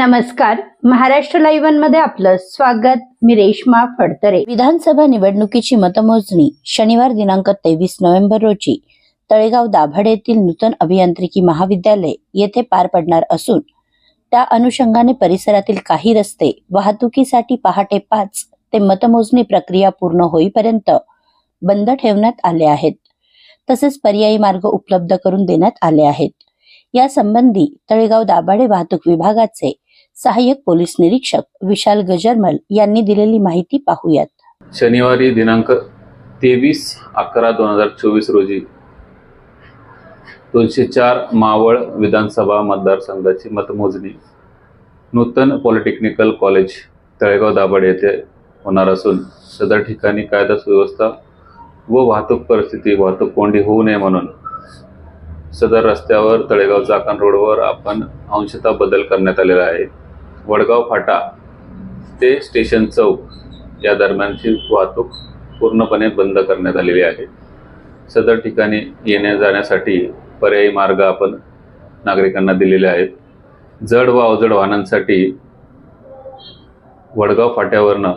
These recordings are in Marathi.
नमस्कार. महाराष्ट्र लाईव्हमध्ये आपलं स्वागत. मी रेश्मा फडतरे. विधानसभा निवडणुकीची मतमोजणी शनिवार दिनांक तेवीस नोव्हेंबर रोजी तळेगाव दाभाडे येथील नूतन अभियांत्रिकी महाविद्यालय येथे पार पडणार असून त्या अनुषंगाने परिसरातील काही रस्ते वाहतुकीसाठी पहाटे पाच ते मतमोजणी प्रक्रिया पूर्ण होईपर्यंत बंद ठेवण्यात आले आहेत. तसेच पर्यायी मार्ग उपलब्ध करून देण्यात आले आहेत. या संबंधी तळेगाव दाभाडे वाहतूक विभागाचे सहाय्यक पोलीस निरीक्षक विशाल गजरमल यांनी दिलेली माहिती पाहूयात. शनिवारी दिनांक तेवीस अकरा दोन हजार चोवीस रोजी दोनशे चार मावळ विधानसभा मतदारसंघाची मतमोजणी नूतन पॉलिटेक्निकल कॉलेज तळेगाव दाभाड येथे होणार असून सदर ठिकाणी कायदा सुव्यवस्था व वाहतूक परिस्थिती वाहतूक कोंडी होऊ नये म्हणून सदर रस्त्यावर तळेगाव चाकण रोडवर आपण अंशतः बदल करण्यात आलेला आहे. वडगाव फाटा ते स्टेशन चौक या दरम्यानची वाहतूक पूर्णपणे बंद करण्यात आलेली आहे. सदर ठिकाणी येण्या जाण्यासाठी पर्यायी मार्ग आपण नागरिकांना दिलेले आहेत. जड व अवजड वाहनांसाठी वडगाव फाट्यावरनं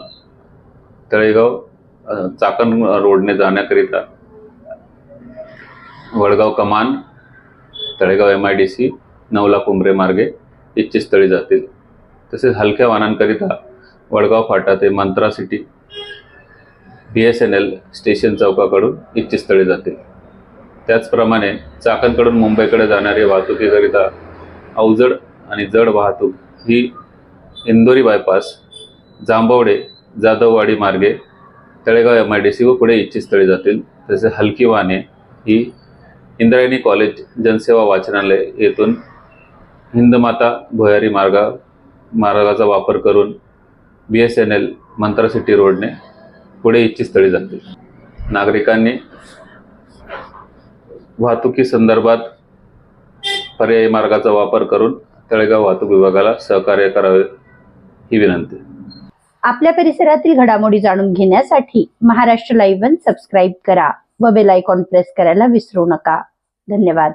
तळेगाव चाकण रोडने जाण्याकरिता वडगाव कमान Talegaon M I D C नवला Kumbhare मार्गे इच्छितस्थळी जातील. तसेच हलक्या वाहनांकरिता वडगाव फाटा ते Mantra city B S N L station चौकाकडून इच्छितस्थळी जातील. त्याचप्रमाणे चाकणकडून मुंबईकडे जाणारी वाहतुकीकरिता अवजड आणि जड वाहतूक ही इंदोरी बायपास जांभवडे जाधववाडी मार्गे Talegaon M I D C व पुढे इच्छितस्थळी जातील. तसेच हलकी वाहने ही इंद्रायणी कॉलेज जनसेवा वाचनालय येथून हिंदमाता भुयारी मार्गा मार्गाचा वापर करून B S N L Mantra city रोडने पुढे इच्छितस्थळी जातील नागरिकांनी वाहतुकी संदर्भात पर्यायी मार्गाचा वापर करून तळेगाव वाहतूक विभागाला सहकार्य करावे ही विनंती. आपल्या परिसरातील घडामोडी जाणून घेण्यासाठी महाराष्ट्र लाईव्ह सबस्क्राईब करा व बेल आयकॉन प्रेस करायला विसरू नका. धन्यवाद.